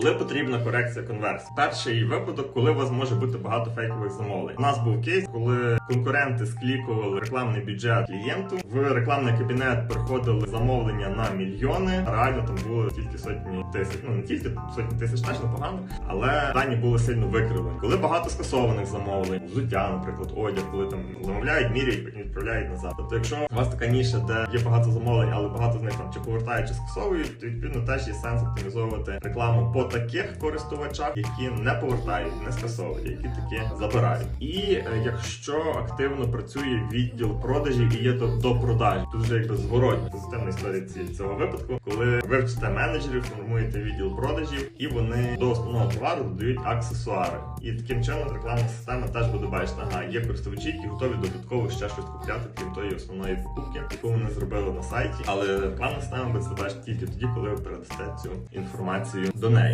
Коли потрібна корекція конверсії? Перший випадок, коли у вас може бути багато фейкових замовлень. У нас був кейс, коли конкуренти склікували рекламний бюджет клієнту. В рекламний кабінет приходили замовлення на мільйони. Реально там було тільки сотні тисяч. Ну не тільки сотні тисяч, теж непогано, але дані були сильно викривлені. Коли багато скасованих замовлень, взуття, наприклад, одяг, коли там замовляють, міряють, потім відправляють назад. Тобто, якщо у вас така ніша, де є багато замовлень, але багато з них там чи повертають, чи скасовують, то відповідно теж є сенс оптимізовувати рекламу по таких користувачах, які не повертають, не скасовують, які такі забирають. І е, якщо активно працює відділ продажів і є до, до продажі, тут вже якби зворотня позитивна історія цього випадку, коли ви вчите менеджерів, формуєте відділ продажів, і вони до основного товару додають аксесуари. І таким чином рекламна система теж буде бачити, ага, є користувачі, які готові додатково ще щось купляти, крім тої основної покупки, яку вони зробили на сайті. Але рекламна система буде це бачити тільки тоді, коли ви передасте цю інформацію до неї.